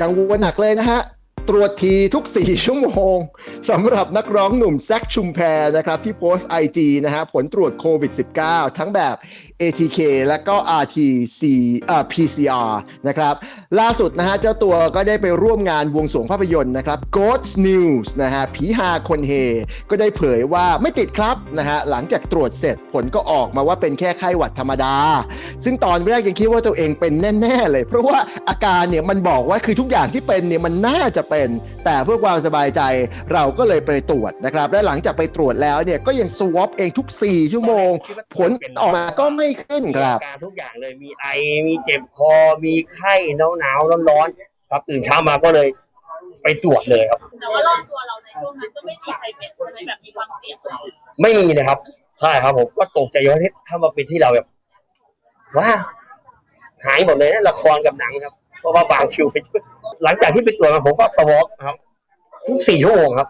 กังวลหนักเลยนะฮะ ตรวจทีทุก 4 ชั่วโมงสำหรับนักร้องหนุ่มแซคชุมแพรนะครับที่โพสต์ IG นะฮะผลตรวจโควิด -19 ทั้งแบบ ATK และก็ RTC อ่า PCR นะครับล่าสุดนะฮะเจ้าตัวก็ได้ไปร่วมงานวงสวงภาพยนตร์นะครับ Ghost News นะฮะผีฮาคนเฮ ก็ได้เผยว่าไม่ติดครับนะฮะหลังจากตรวจเสร็จผลก็ออกมาว่าเป็นแค่ไข้หวัดธรรมดา ซึ่งตอนแรกยังคิดว่าตัวเองเป็นแน่ ๆ เลย เพราะว่าอาการเนี่ยมันบอกว่าคือทุกอย่างที่เป็นเนี่ยมันน่าจะเป็นแต่เพื่อความสบายใจเราก็เลยไปตรวจนะครับ และหลังจากไปตรวจแล้วเนี่ยก็ยังสวอปเองทุก 4 ชั่วโมง ผลออกมาก็ไม่ขึ้นมีครับอาการทุกอย่างเลยมีไอมีเจ็บคอ มีไข้หนาวหนาวร้อนร้อนๆครับตื่นเช้ามาก็เลยไปตรวจเลยครับ แต่ว่ารอบตัวเราในช่วงนั้นก็ไม่มีใครเป็นใช่ไหมแบบมีความเสี่ยงเลยไม่มีเลยครับใช่ครับผมก็ตกใจว่าเฮ้ยถ้ามาเป็นที่เราแบบว่าหายหมดเลยนะละครกับหนังครับ เพราะว่าบางคิวไปช่วยหลังจากที่ไปตรวจมาผมก็สวอปครับ ทุกสี่ชั่วโมงครับ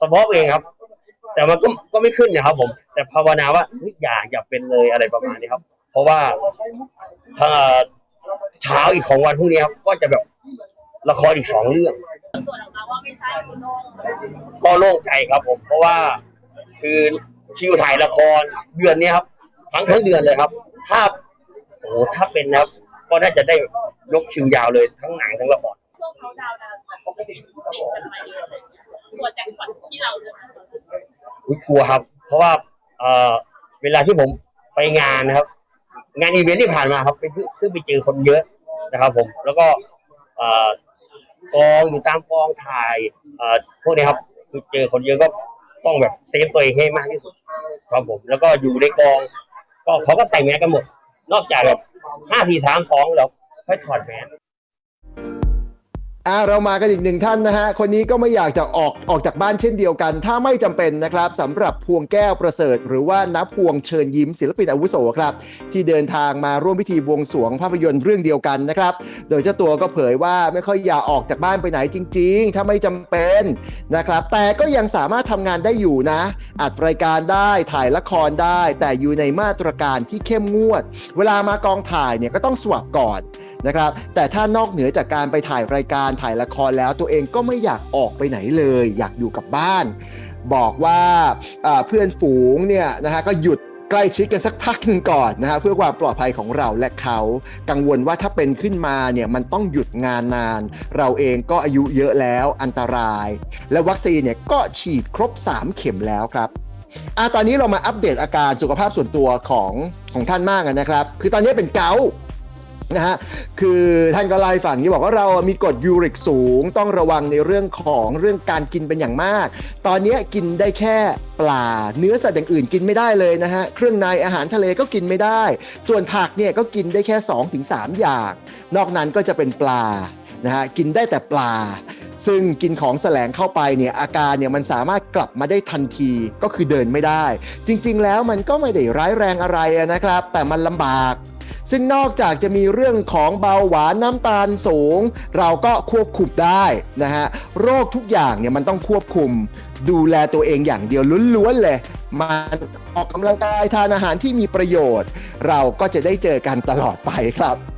สวอปเองครับ แต่มันก็ก็ไม่ขึ้นนะครับ ผม แต่ภาวนาว่าเฮ้ยอย่าอย่าเป็นเลยอะไรประมาณนี้ครับ เพราะว่าถ้าเช้าอีกของวันพรุ่งนี้ครับก็จะแบบละครอีกสองเรื่องตรวจออกมาว่าไม่ใช่คุณโล่งก็โล่งใจครับ ผม เพราะว่าคือคิวถ่ายละครเดือนนี้ครับ ทั้งทั้งเดือนเลยครับ ถ้าโอ้โหถ้าเป็นนะครับ ก็น่าจะได้ยกคิวยาวเลยทั้งหนังทั้งละครช่วงเขาดาวน์นะแบบติดติดกันไปเลยอะไรอย่างเงี้ยตัวแจ็คพอตที่เราเลยอุ๊ยกลัวครับ เพราะว่าเอ่อเวลาที่ผมไปงานนะครับ งานอีเวนท์ที่ผ่านมาครับไปซึ่งไปเจอคนเยอะนะครับ ผม แล้วก็เอ่อกองอยู่ตามกองถ่ายเอ่อพวกนี้ครับคือเจอคนเยอะก็ต้องแบบเซฟตัวเองให้มากที่สุดครับผม แล้วก็อยู่ในกอง ก็เขาก็ใส่แมสกันหมด นอกจากแบบ ห้าสี่สามสองแล้วค่อยถอดแมส อ่าเรามากันอีกหนึ่งท่านนะฮะ คนนี้ก็ไม่อยากจะออกออกจากบ้านเช่นเดียวกัน ถ้าไม่จำเป็นนะครับสำหรับพวงแก้วประเสริฐ หรือว่านับพวงเชิญยิ้มศิลปินอาวุโสครับ ที่เดินทางมาร่วมพิธีบวงสรวงภาพยนตร์เรื่องเดียวกันนะครับ โดยเจ้าตัวก็เผยว่าไม่ค่อยอยากออกจากบ้านไปไหนจริง ๆ ถ้าไม่จำเป็นนะครับ แต่ก็ยังสามารถทำงานได้อยู่นะ อัดรายการได้ถ่ายละครได้ แต่อยู่ในมาตรการที่เข้มงวด เวลามากองถ่ายเนี่ยก็ต้องสวบก่อน นะครับแต่ถ้านอกเหนือจากการไปถ่ายรายการถ่ายละครแล้ว ตัวเองก็ไม่อยากออกไปไหนเลย อยากอยู่กับบ้าน บอกว่าเพื่อนฝูงเนี่ยนะฮะก็หยุดใกล้ชิดกันสักพักหนึ่งก่อนนะฮะเพื่อความปลอดภัยของเราและเขากังวลว่าถ้าเป็นขึ้นมาเนี่ยมันต้องหยุดงานนาน เราเองก็อายุเยอะแล้วอันตราย และวัคซีนเนี่ยก็ฉีดครบ 3 เข็มแล้วครับอะตอนนี้เรามาอัปเดตอาการสุขภาพส่วนตัวของของท่านมากนะครับ คือตอนนี้เป็นเกาต์ นะฮะคือท่านก็เล่าให้ฟังที่บอกว่าเรามีกรดยูริกสูง ต้องระวังในเรื่องของเรื่องการกินเป็นอย่างมาก ตอนนี้กินได้แค่ปลา เนื้อสัตว์อย่างอื่นกินไม่ได้เลยนะฮะเครื่องในอาหารทะเลก็กินไม่ได้ ส่วนผักเนี่ยก็กินได้แค่ 2-3 อย่าง นอกนั้นก็จะเป็นปลานะฮะกินได้แต่ปลา ซึ่งกินของแสลงเข้าไปเนี่ยอาการเนี่ยมันสามารถกลับมาได้ทันทีก็คือเดินไม่ได้ จริงๆแล้วมันก็ไม่ได้ร้ายแรงอะไรนะครับ แต่มันลำบาก ซึ่งนอกจากจะมีเรื่องของเบาหวานน้ำตาลสูง เราก็ควบคุมได้นะฮะโรคทุกอย่างเนี่ยมันต้องควบคุม ดูแลตัวเองอย่างเดียวล้วนๆเลยมันออกกำลังกายทานอาหารที่มีประโยชน์ เราก็จะได้เจอกันตลอดไปครับ